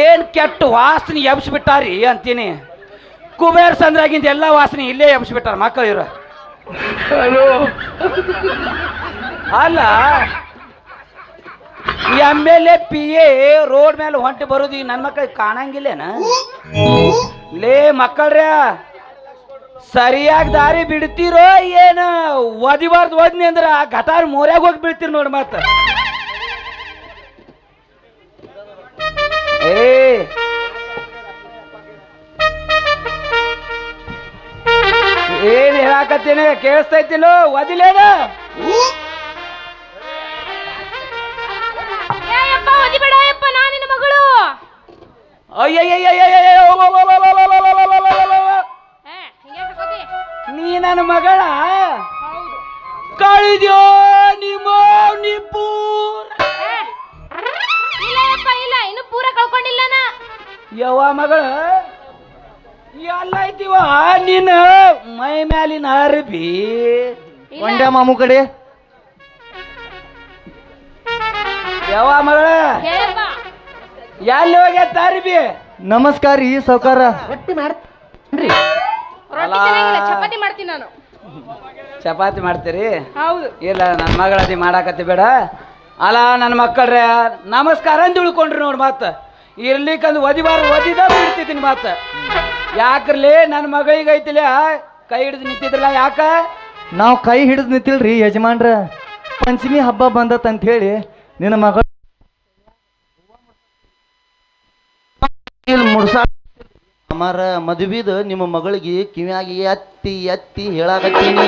ಏನ್ ಕೆಟ್ಟ ವಾಸನೆ ಎಬ್ಸ್ಬಿಟ್ಟಾರಿ ಅಂತೀನಿ ಕುಬೇರ್ ಸಂದ್ರಾಗಿಂದ ಎಲ್ಲ ವಾಸನೆ ಇಲ್ಲೇ ಎಬ್ಸ್ಬಿಟ್ಟಾರ ಮಕ್ಕಳು ಇವ್ರ ಅಲ್ಲ M L A P A road ಮೇಲೆ ಹೊಂಟಿ ಬರೋದು ಈಗ ನನ್ನ ಮಕ್ಕಳಿಗೆ ಕಾಣಂಗಿಲ್ಲೇನ ಲೇ ಮಕ್ಕಳ್ರ್ಯಾ ಸರಿಯಾಗಿ ದಾರಿ ಬಿಡ್ತೀರೋ ಏನು ಓದಿಬಾರ್ದು ಓದ್ನಿ ಅಂದ್ರೆ ಆ ಘಟಾರ್ ಮೋರ್ಯಾಗ ಹೋಗಿ ಬೀಳ್ತೀರಿ ನೋಡಿ ಮತ್ತ ಏ! ಏನ್ ಹೇಳಾಕತ್ತೀನಿ? ಕೇಳಿಸ್ತೈತಿಲ್ಲ ಓದಿಲೇನ ನೀ ನನ್ನ ಮಗಳ. ಕಳಿದ್ಯೋ ನಿಮ್ಮ ನಿಪ್ಪು ಯವ್ವ ಮಗಳ ಎಲ್ಲ ಐತಿವ ನಿನ್ನ ಮೈ ಮ್ಯಾಲಿನ ಅರ್ಬಿ. ಒಂಡ್ಯ ಮಾಮು ಕಡೆ? ಯವ್ವ ಮಗಳ ಎಲ್ಲಿ ಹೋಗ್ಯತ್ತ ಅರ್ಬಿ? ನಮಸ್ಕಾರ ರೀ ಸೌಕಾರ ರೊಟ್ಟಿ ಚೆನ್ನಾಗಿಲ್ಲ ಚಪಾತಿ ಮಾಡ್ತೀನಿ ನಾನು. ಚಪಾತಿ ಮಾಡ್ತೀರಿ? ಹೌದು. ಇಲ್ಲ ನನ್ನ ಮಗಳದಿ ಮಾಡಾಕತ್ತಿ ಬೇಡ. ಅಲ್ಲ ನನ್ನ ಮಕ್ಕಳ್ರೆ ನಮಸ್ಕಾರ ಅಂತ ಉಳ್ಕೊಂಡ್ರಿ ನೋಡಿ ಮತ್ತ. ಇರ್ಲಿಕ್ಕಂದು ಒದಿಬಾರ ಒದಿದ ಬಿಡ್ತಿದ್ದೀನಿ ಮಾತ ಯಾಕ್ರಲಿ ನನ್ನ ಮಗಳಿಗೆ ಐತಿಲ್ಲ ಕೈ ಹಿಡಿದು ನಿಂತಿದ್ರಲ್ಲ ಯಾಕ? ನಾವು ಕೈ ಹಿಡಿದು ನಿಂತಿಲ್ರಿ ಯಜಮಾನ್ರ. ಪಂಚಮಿ ಹಬ್ಬ ಬಂದತ್ ಅಂತ ಹೇಳಿ ನಿನ್ನ ಮಗಳ ಮುಡ್ಸಾ ಅಮಾರ ಮದುವಿದ ನಿಮ್ಮ ಮಗಳಿಗೆ ಕಿವಿಯಾಗಿ ಎತ್ತಿ ಎತ್ತಿ ಹೇಳಾಕತ್ತೀನಿ.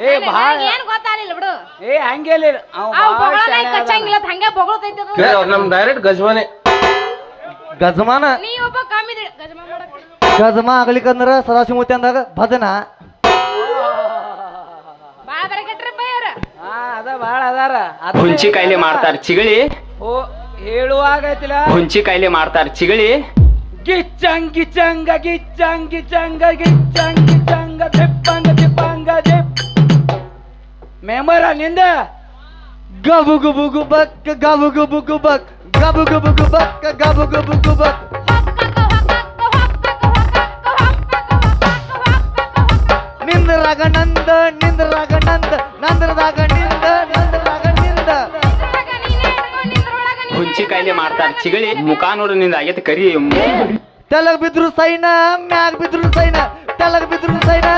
ಏ ಭಾಳ ಏನ್ ಗೊತ್ತಾಗಲಿಲ್ಲ ಬಿಡು. ಏ ಹಂಗೇಲಿ ಅವ ಅವ್ ಭಾಳ ಬೊಗಳ ಶಾಣೆ ಅದಾನ. ಕಚ್ಚಂಗಿಲ್ಲ ಅದ್ ಹಂಗೆ ಬೊಗಳತೈತಿ ಅದು. ನಮ್ ಡೈರೆಕ್ಟ್ ಗಜವಾನೆ. ಗಜಮಾನ? ನೀ ಒಬ್ಬ ಕಮ್ಮಿ ಗಜಮ ಮಾಡಕ್ ಗಜಮ ಆಗ್ಲಿಕ್ಕಂದ್ರ ಸದಾಶಿವಮೂರ್ತಿ ಅಂದಾಗ ಭಜನ. ಬಾಳ ಹಾ ಅದ ಭಾಳ ಅದಾರ. ಅದ್ ಹುಂಚಿ ಕಾಯಿಲೆ ಮಾಡ್ತಾರ ಚಿಗಳಿ. ಓ ಹೇಳುವಾಗ ಐತಿಲ್ಲ ಹುಂಚಿ ಕಾಯಿಲೆ ಮಾಡ್ತಾರ ಚಿಗಳಿ. ಗಿಚ್ಚಂಗ್ ಗಿಚ್ಚಂಗ ಗಿಚ್ಚಂಗ್ ಗಿಚ್ಚಂಗ ಗಿಚ್ಚಂಗ್ ಗಿಚ್ಚಂಗ ದಿಪ್ ಮೆಂಬರ ನಿಂದ ಗಬು ಗುಬು ಗುಬಕ್ ಗಬು ಗುಬು ಗುಬಕ್ ಗಬು ಗುಬು ಗುಬಕ್ ಗಬು ಗುಬು ಗುಬಕ್ ನಿಂದ್ರಾಗ ನಂದ ನಿಂದ್ರಾಗ ನಂದ ನಂದ್ರದಾಗ ನಿಂದ ನಂದ್ರದಾಗ ನಿಂದ. ಹುಂಚಿ ಕಾಯಿಲೆ ಮಾಡ್ತಾರ ಚಿಗಳಿ ಮುಖ ನೋಡು ನಿಂದ ಆಗೈತೆ ಕರಿ. ತೆಲಗ್ ಬಿದ್ರು ಸೈನ ಮ್ಯಾಗ ಬಿದ್ರು ಸೈನ ತೆಲಗ್ ಬಿದ್ರು ಸೈನ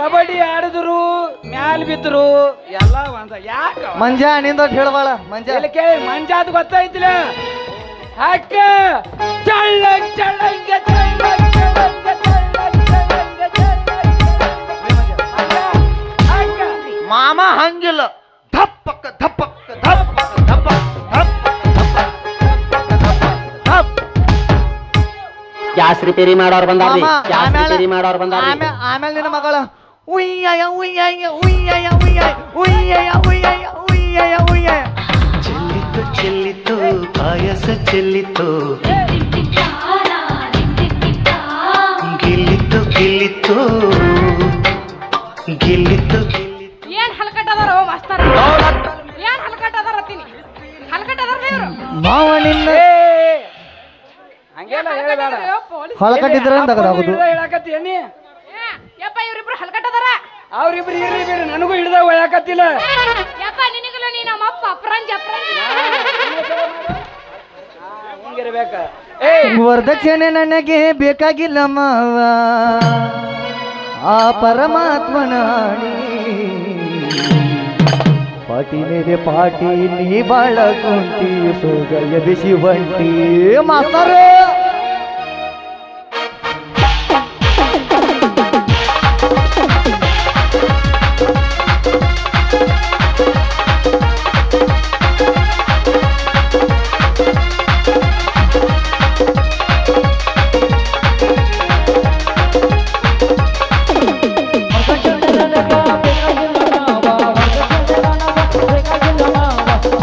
ಕಬಡ್ಡಿ ಆಡಿದ್ರು ಮ್ಯಾಲ್ ಬಿದ್ರು ಎಲ್ಲ ಒಂದ ಯಾಕ ಮಂಜ ನಿಂದ ಹೇಳಬಾಳ ಮಂಜ. ಕೇಳಿ ಮಂಜಾ ಅದು ಗೊತ್ತಾಯ್ತಿಲ್ಲ. ಹಾಕ ಚಳ್ಳ ಚಳ್ಳಂಗ ಮಾಮ ಹಂಗಿಲ್ಲ. ಧಪ್ಪಕ್ಕ ಧಪ್ಪಕ್ಕ ಧಪ್ಪ ಧಪ್ಪ ಗ್ಯಾಸ್ ರಿಪೇರಿ ಮಾಡೋರು ಬಂದಾರ ಗ್ಯಾಸ್ ರಿಪೇರಿ ಮಾಡೋರು ಬಂದಾರ ಆಮೇಲೆ ನಿನ್ನ ಮಗಳು. ಉಯ್ಯಯ ಉಯ್ಯಯ ಉಯ್ಯಯ ಉಯ್ಯಯ ಉಯ್ಯಯ ಉಯ್ಯಯ ಉಯ್ಯಯ ಉಯ್ಯಯ ಚೆಲ್ಲಿತು ಚೆಲ್ಲಿತು ಪಾಯಸ ಚೆಲ್ಲಿತು. ಗೆಲ್ಲಿತು ಗೆಲ್ಲಿತು. ಗೆಲ್ಲಿತು ಗೆಲ್ಲಿತು. ಏನ್ ಹಲ್ಕಟ್ ಅದಾರ ಓ ಮಾಸ್ತರ? ಏನ್ ಹಲ್ಕಟ್ ಅದಾರ ಅತ್ತೀನಿ? ಹಲ್ಕಟ್ ಅದಾರ ಇವ್ರು? ಮಾವ ನಿನ್ನ ಏ, ಹಂಗೆಲ್ಲ ಹೇಳಬೇಡ ಹೊಳಕಟ್ಟಿದ್ರ ಅಂತ ಹೇಳಕತ್ತಿ ಎಣ್ಣಿ ಏ, ಯಪ್ಪ ಇವ್ರಿಬ್ರು ಹಲ್ಕಟ್ ಅದಾರ ಅವ್ರಿಬ್ರು ಇರ್ಲಿ ಬಿಡು ನನಗೂ ಹಿಡ್ದ ಒಯ್ಯಾಕತ್ತಿಲ್ಲ. ಯಪ್ಪ ನಿನಗಲ್ಲ ನೀ ನಮ್ಮ ಅಪ್ಪ ಅಪ್ರಂಜ ಅಪ್ರಂಜ. ಹಿಂಗೆ ಇರ್ಬೇಕ ಏ ವರದಕ್ಷಿಣೆ ನನಗೆ ಬೇಕಾಗಿಲ್ಲ ಮಾವ ಆ ಪರಮಾತ್ಮನ ಆಣಿ. ಪಾಟಿ ಮೇಲೆ ಪಾಟಿ ನೀ ಬಾಳ ಕುಂಟಿ ಸೋಗ ಬಿಸಿ ಬಂಟಿ ಮಾಸ್ತರ!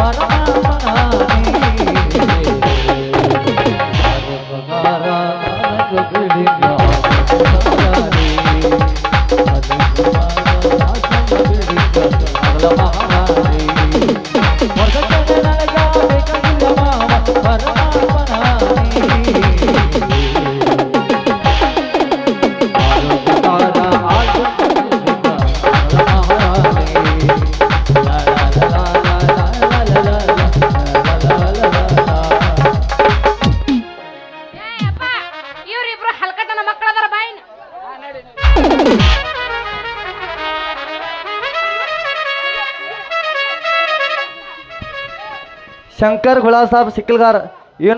ಏ ಶಂಕರ್ ಗುಲಾಬ್ ಸಾಬ್ ಸಿಕ್ಕಲ್ಗಾರ್.